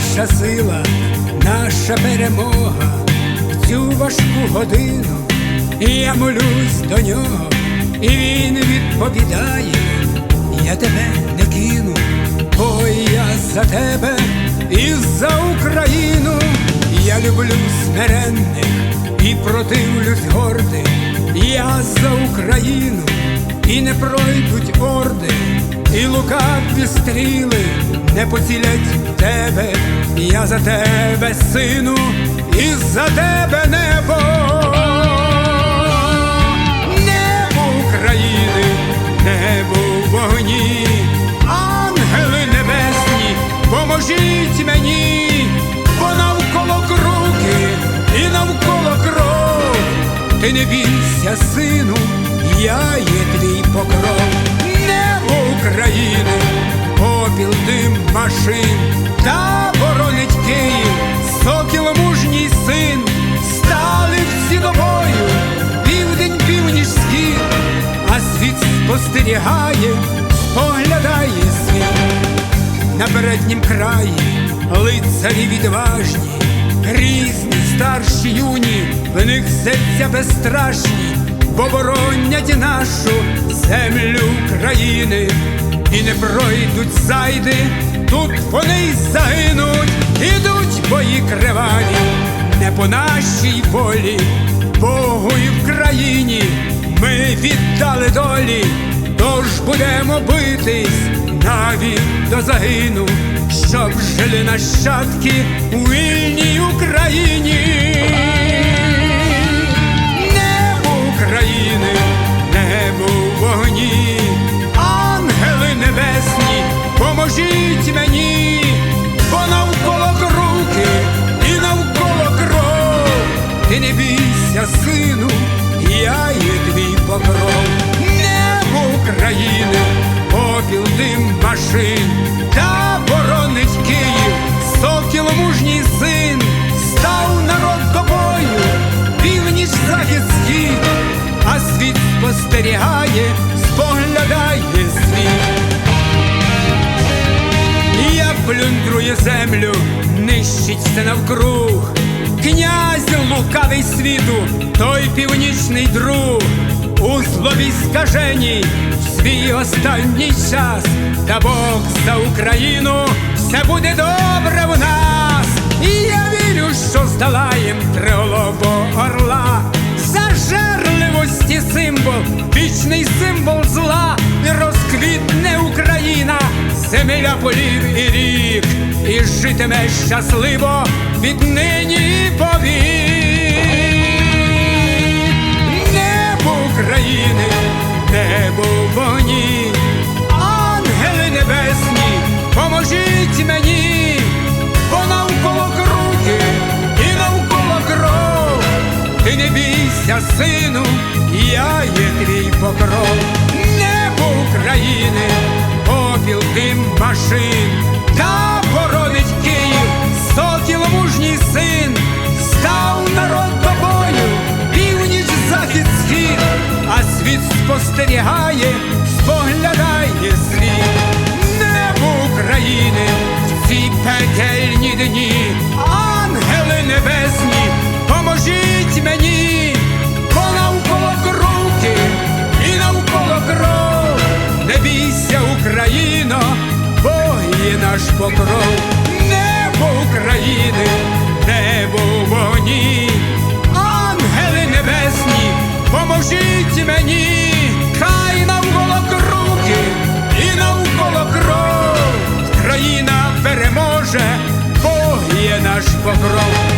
наша сила, наша перемога в цю важку годину. І я молюсь до нього, і він відповідає, я тебе не кину, ой я за тебе і за Україну. Я люблю смиренних і противлюсь гордих. Я за Україну і не пройдуть орди, і лукаві стріли не поцілять тебе. Я за тебе, сину, і за тебе небо. Небо України, небо вогні, ангели небесні, поможіть мені, бо навколо круги і навколо кров. Ти не бійся, сину, я є твій покров. України, попіл дим машин, та боронить Київ, сокіл мужній син, стали всі до бою, південь, північ, схід, а світ спостерігає, споглядає світ. На переднім краї лицарі відважні, різні, старші, юні, в них серця безстрашні, бо боронять нашу землю країни, і не пройдуть зайди, тут вони загинуть, ідуть бої криваві, не по нашій волі, Богу і в країні ми віддали долі. Тож будемо битись навіть до загину, щоб жили нащадки у не сину, я є твій покров. Небо України, попіл дим машин, та боронить Київ, сокіл мужній син, став народ до бою, північ, захід, схід, а світ спостерігає, споглядає світ. Плюндрує землю, нищить все навкруг. Світу, той північний друг, у злові скаженій в свій останній час, та Бог за Україну все буде добре в нас. І я вірю, що здолаєм триголового орла. Зажерливості символ, вічний символ зла, і розквітне Україна, земля полів і рік, і житиме щасливо віднині і повік. Небо в вогні, ангели небесні, поможіть мені, бо навколо круги і навколо кров. Ти не бійся, сину, я є твій покров. Небо України, попіл дим машин, а світ спостерігає, споглядає світ. Небо України в ці пекельні дні, ангели небесні, поможіть мені, бо навколо круки і навколо кров. Не бійся, Україно, бо є наш покров. of rope